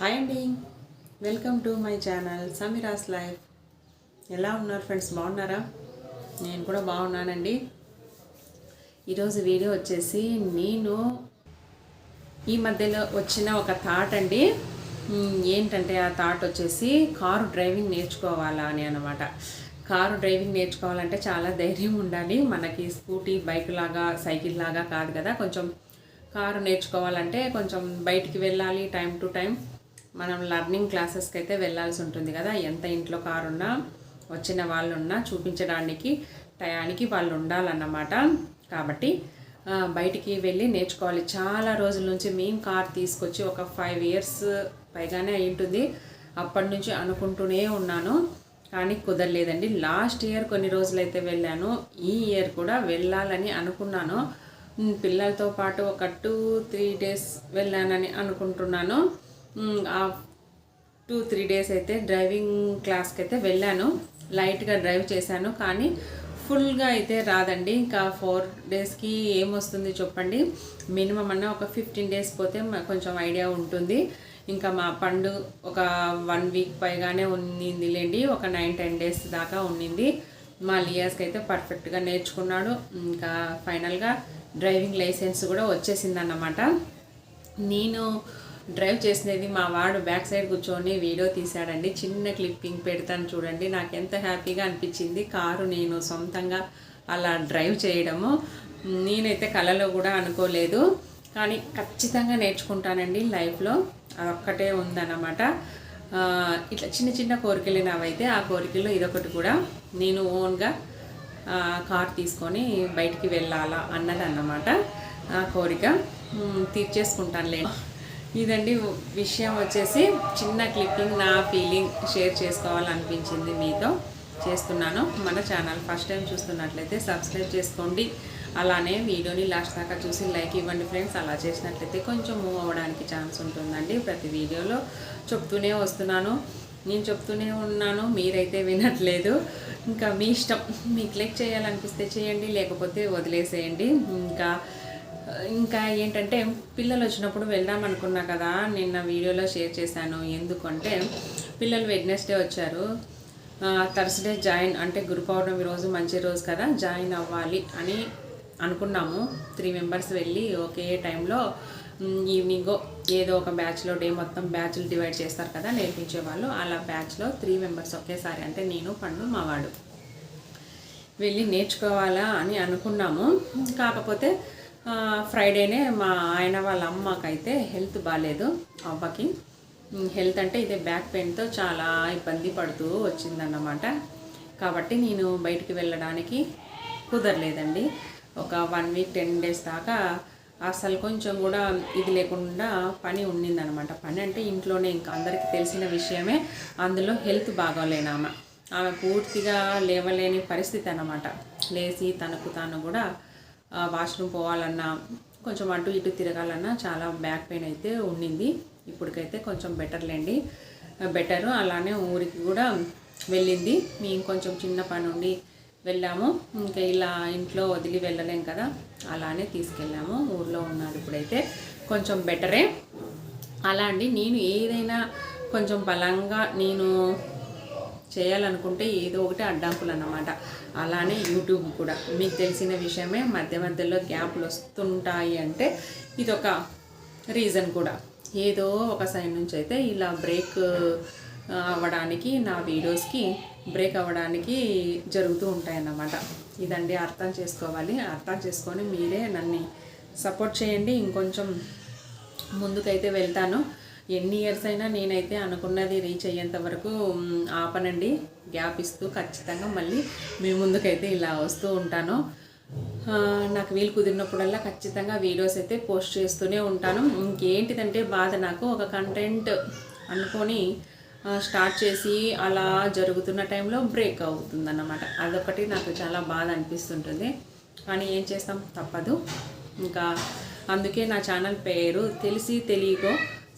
Hi అండి. Welcome to my channel Sameera's life ఎలా ఉన్నారు ఫ్రెండ్స్ బాగున్నారా? నేను కూడా బాగున్నానండి. ఈరోజు వీడియో వచ్చేసి నేను ఈ మధ్యలో వచ్చిన ఒక థాట్ అండి. ఏంటంటే ఆ థాట్ వచ్చేసి కారు డ్రైవింగ్ నేర్చుకోవాలా అని అనమాట కారు డ్రైవింగ్ నేర్చుకోవాలంటే చాలా ధైర్యం ఉండాలి. మనకి స్కూటీ బైక్ లాగా సైకిల్ లాగా కాదు కదా. కొంచెం కారు నేర్చుకోవాలంటే కొంచెం బయటికి వెళ్ళాలి టైం టు టైం. మనం లర్నింగ్ క్లాసెస్కి అయితే వెళ్ళాల్సి ఉంటుంది కదా. ఎంత ఇంట్లో కారు ఉన్నా వచ్చిన వాళ్ళు ఉన్నా చూపించడానికి టయానికి వాళ్ళు ఉండాలన్నమాట. కాబట్టి బయటికి వెళ్ళి నేర్చుకోవాలి. చాలా రోజుల నుంచి మేము కార్ తీసుకొచ్చి ఒక ఫైవ్ ఇయర్స్ పైగానే అయి ఉంటుంది అప్పటి నుంచి అనుకుంటూనే ఉన్నాను. కానీ కుదరలేదండి. లాస్ట్ ఇయర్ కొన్ని రోజులైతే వెళ్ళాను. ఈ ఇయర్ కూడా వెళ్ళాలని అనుకున్నాను. పిల్లలతో పాటు ఒక టూ త్రీ డేస్ వెళ్ళానని అనుకుంటున్నాను. టూ త్రీ డేస్ అయితే డ్రైవింగ్ క్లాస్కి అయితే వెళ్ళాను. లైట్గా డ్రైవ్ చేశాను. కానీ ఫుల్గా అయితే రాదండి. ఇంకా ఫోర్ డేస్కి ఏమొస్తుంది చెప్పండి. మినిమం అన్న ఒక ఫిఫ్టీన్ డేస్ పోతే కొంచెం ఐడియా ఉంటుంది. ఇంకా మా పండు ఒక వన్ వీక్ పైగానే ఉన్నింది లేండి ఒక నైన్ టెన్ డేస్ దాకా ఉన్నింది. మా లియాస్కి అయితే పర్ఫెక్ట్గా నేర్చుకున్నాడు. ఇంకా ఫైనల్గా డ్రైవింగ్ లైసెన్స్ కూడా వచ్చేసిందన్నమాట. నేను డ్రైవ్ చేసినది మా వాడు బ్యాక్ సైడ్ కూర్చొని వీడియో తీశాడండి. చిన్న క్లిప్పింగ్ పెడతాను చూడండి. నాకు ఎంత హ్యాపీగా అనిపించింది. కారు నేను సొంతంగా అలా డ్రైవ్ చేయడము. నేనైతే కళలో కూడా అనుకోలేదు. కానీ ఖచ్చితంగా నేర్చుకుంటానండి లైఫ్లో. అదొక్కటే ఉందన్నమాట. ఇట్లా చిన్న చిన్న కోరికలు నావైతే ఆ కోరికల్లో ఇదొకటి కూడా. నేను ఓన్గా కార్ తీసుకొని బయటికి వెళ్ళాలా అన్నది అన్నమాట ఆ కోరిక తీర్చేసుకుంటాను తీర్చేసుకుంటానులే. ఇదండి విషయం వచ్చేసి చిన్న క్లిప్పింగ్ నా ఫీలింగ్ షేర్ చేసుకోవాలనిపించింది మీతో చేస్తున్నాను. మన ఛానల్ ఫస్ట్ టైం చూస్తున్నట్లయితే సబ్స్క్రైబ్ చేసుకోండి. అలానే వీడియోని లాస్ట్ దాకా చూసి లైక్ ఇవ్వండి ఫ్రెండ్స్. అలా చేసినట్లయితే కొంచెం మూవ్ అవ్వడానికి ఛాన్స్ ఉంటుందండి. ప్రతి వీడియోలో చెప్తూనే వస్తున్నాను. నేను చెప్తూనే ఉన్నాను. మీరైతే వినట్లేదు. ఇంకా మీ ఇష్టం. మీకు లైక్ చేయాలనిపిస్తే చేయండి. లేకపోతే వదిలేసేయండి. ఇంకా ఇంకా ఏంటంటే పిల్లలు వచ్చినప్పుడు వెళ్దాం అనుకున్నా కదా నిన్న వీడియోలో షేర్ చేశాను. ఎందుకంటే పిల్లలు వెడ్నెస్డే వచ్చారు. థర్స్డే జాయిన్ అంటే గురు పౌర్ణమి రోజు మంచి రోజు కదా జాయిన్ అవ్వాలి అని అనుకున్నాము. త్రీ మెంబర్స్ వెళ్ళి ఒకే టైంలో ఈవినింగ్ ఏదో ఒక బ్యాచ్లో డే మొత్తం బ్యాచ్లు డివైడ్ చేస్తారు కదా నేర్పించే వాళ్ళు. అలా బ్యాచ్లో త్రీ మెంబర్స్ ఒకేసారి అంటే నేను పండు మావాడు వెళ్ళి నేర్చుకోవాలా అని అనుకున్నాము. కాకపోతే ఫ్రైడేనే మా ఆయన వాళ్ళ అమ్మకైతే హెల్త్ బాగాలేదు అవ్వకి. హెల్త్ అంటే ఇదే బ్యాక్ పెయిన్తో చాలా ఇబ్బంది పడుతూ వచ్చిందన్నమాట. కాబట్టి నేను బయటికి వెళ్ళడానికి కుదరలేదండి. ఒక వన్ వీక్ టెన్ డేస్ దాకా అసలు కొంచెం కూడా ఇది లేకుండా పని ఉండిందనమాట పని అంటే ఇంట్లోనే ఇంకా అందరికీ తెలిసిన విషయమే. అందులో హెల్త్ బాగోలేనామె ఆమె. పూర్తిగా లేవలేని పరిస్థితి అనమాట లేచి తనకు తాను కూడా వాష్రూమ్ పోవాలన్నా కొంచెం అటు ఇటు తిరగాలన్నా చాలా బ్యాక్ పెయిన్ అయితే ఉండింది. ఇప్పటికైతే కొంచెం బెటర్లేండి బెటరు అలానే ఊరికి కూడా వెళ్ళింది. మేము కొంచెం చిన్న పని ఉండి వెళ్ళాము. ఇంకా ఇలా ఇంట్లో వదిలి వెళ్ళలేం కదా అలానే తీసుకెళ్ళాము. ఊర్లో ఉన్నారు ఇప్పుడైతే కొంచెం బెటరే అలా అండి. నేను ఏదైనా కొంచెం బలంగా నేను చేయాలనుకుంటే ఏదో ఒకటి అడ్డంకులు అన్నమాట అలానే యూట్యూబ్ కూడా. మీకు తెలిసిన విషయమే మధ్య మధ్యలో గ్యాప్లు వస్తుంటాయి అంటే ఇదొక రీజన్ కూడా. ఏదో ఒక సైడ్ నుంచి అయితే ఇలా బ్రేక్ అవ్వడానికి నా వీడియోస్కి బ్రేక్ అవ్వడానికి జరుగుతూ ఉంటాయన్నమాట. ఇదండి అర్థం చేసుకోవాలి. అర్థం చేసుకొని మీరే నన్ను సపోర్ట్ చేయండి. ఇంకొంచెం ముందుకైతే వెళ్తాను. ఎన్ని ఇయర్స్ అయినా నేనైతే అనుకున్నది రీచ్ అయ్యేంత వరకు ఆపనండి. గ్యాప్ ఇస్తూ ఖచ్చితంగా మళ్ళీ మీ ముందుకైతే ఇలా వస్తూ ఉంటాను. నాకు వీలు కుదిరినప్పుడల్లా ఖచ్చితంగా వీడియోస్ అయితే పోస్ట్ చేస్తూనే ఉంటాను. ఇంకేంటిదంటే బాధ నాకు ఒక కంటెంట్ అనుకొని స్టార్ట్ చేసి అలా జరుగుతున్న టైంలో బ్రేక్ అవుతుందన్నమాట. అదొకటి నాకు చాలా బాధ అనిపిస్తుంటుంది. కానీ ఏం చేస్తాం? తప్పదు. ఇంకా అందుకే నా ఛానల్ పేరు తెలిసి తెలియకో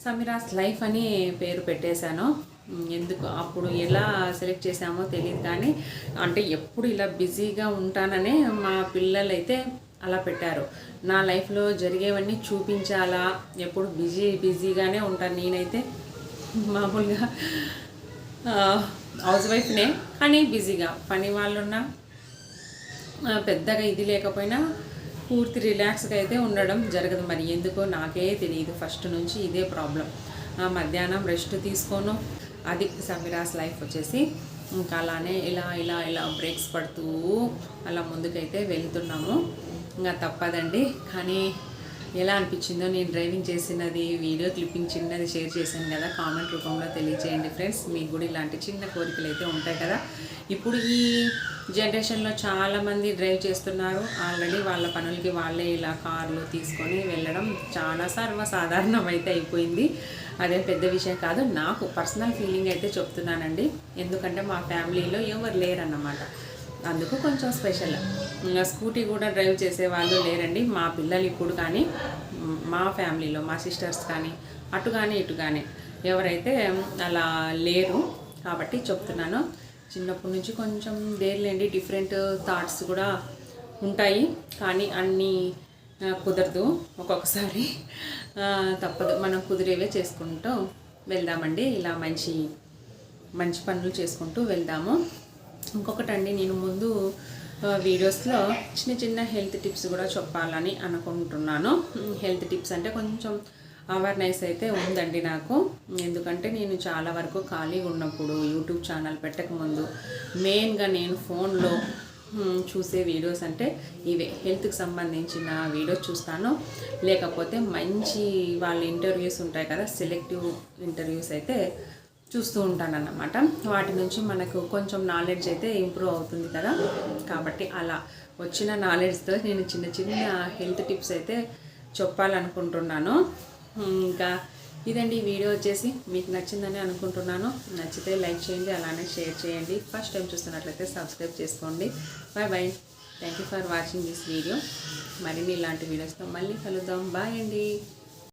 సమీరాస్ లైఫ్ అని పేరు పెట్టేశాను. ఎందుకు? అప్పుడు ఎలా సెలెక్ట్ చేశామో తెలియదు కానీ అంటే ఎప్పుడు ఇలా బిజీగా ఉంటాననే మా పిల్లలైతే అలా పెట్టారు. నా లైఫ్లో జరిగేవన్నీ చూపించాలా? ఎప్పుడు బిజీ బిజీగానే ఉంటాను నేనైతే. మామూలుగా హౌస్ వైఫ్నే కానీ బిజీగా. పని వాళ్ళున్నా పెద్దగా ఇది లేకపోయినా పూర్తి రిలాక్స్గా అయితే ఉండడం జరగదు. మరి ఎందుకో నాకే తెలియదు ఫస్ట్ నుంచి ఇదే ప్రాబ్లం ఆ, మధ్యాహ్నం రెస్ట్ తీసుకోను. అది సమిరాస్ లైఫ్ వచ్చేసి ఇంకా అలానే ఇలా ఇలా ఇలా బ్రేక్స్ పడుతూ అలా ముందుకైతే వెళ్తున్నాము. ఇంకా తప్పదండి. కానీ ఎలా అనిపించిందో నేను డ్రైవింగ్ చేసినది వీడియో క్లిప్పింగ్ చిన్నది షేర్ చేశాను కదా కామెంట్ రూపంలో తెలియచేయండి ఫ్రెండ్స్. మీకు కూడా ఇలాంటి చిన్న కోరికలు అయితే ఉంటాయి కదా. ఇప్పుడు ఈ జనరేషన్లో చాలామంది డ్రైవ్ చేస్తున్నారు. ఆల్రెడీ వాళ్ళ పనులకి వాళ్ళే ఇలా కార్లు తీసుకొని వెళ్ళడం చాలా సర్వసాధారణం అయితే అయిపోయింది. అదేం పెద్ద విషయం కాదు నాకు పర్సనల్ ఫీలింగ్ అయితే చెప్తున్నానండి. ఎందుకంటే మా ఫ్యామిలీలో ఎవరు లేరన్నమాట. అందుకు కొంచెం స్పెషల్. ఇంకా స్కూటీ కూడా డ్రైవ్ చేసే వాళ్ళు లేరండి. మా పిల్లలు ఇప్పుడు కానీ మా ఫ్యామిలీలో మా సిస్టర్స్ కానీ అటు కానీ ఇటు కానీ ఎవరైతే అలా లేరు కాబట్టి చెప్తున్నాను. చిన్నప్పటి నుంచి కొంచెం దేర్లేండి డిఫరెంట్ థాట్స్ కూడా ఉంటాయి. కానీ అన్నీ కుదరదు. ఒక్కొక్కసారి తప్పదు. మనం కుదిరేవే చేసుకుంటూ వెళ్దామండి. ఇలా మంచి మంచి పనులు చేసుకుంటూ వెళ్దాము. ఇంకొకటండి నేను ముందు వీడియోస్లో చిన్న చిన్న హెల్త్ టిప్స్ కూడా చెప్పాలని అనుకుంటున్నాను. హెల్త్ టిప్స్ అంటే కొంచెం అవేర్నెస్ అయితే ఉందండి నాకు. ఎందుకంటే నేను చాలా వరకు ఖాళీగా ఉన్నప్పుడు యూట్యూబ్ ఛానల్ పెట్టకముందు మెయిన్గా నేను ఫోన్లో చూసే వీడియోస్ అంటే ఇవే. హెల్త్కి సంబంధించిన వీడియోస్ చూస్తాను. లేకపోతే మంచి వాళ్ళ ఇంటర్వ్యూస్ ఉంటాయి కదా సెలెక్టివ్ ఇంటర్వ్యూస్ అయితే చూస్తూ ఉంటానన్నమాట. వాటి నుంచి మనకు కొంచెం నాలెడ్జ్ అయితే ఇంప్రూవ్ అవుతుంది కదా. కాబట్టి అలా వచ్చిన నాలెడ్జ్తో నేను చిన్న చిన్న హెల్త్ టిప్స్ అయితే చెప్పాలనుకుంటున్నాను. ఇంకా ఇదండి ఈ వీడియో వచ్చేసి. మీకు నచ్చిందని అనుకుంటున్నాను. నచ్చితే లైక్ చేయండి అలానే షేర్ చేయండి. ఫస్ట్ టైం చూస్తున్నట్లయితే సబ్స్క్రైబ్ చేసుకోండి. Bye bye thank you for watching this video మరిన్ని ఇలాంటి వీడియోస్తో మళ్ళీ కలుద్దాం. బాయ్ అండి.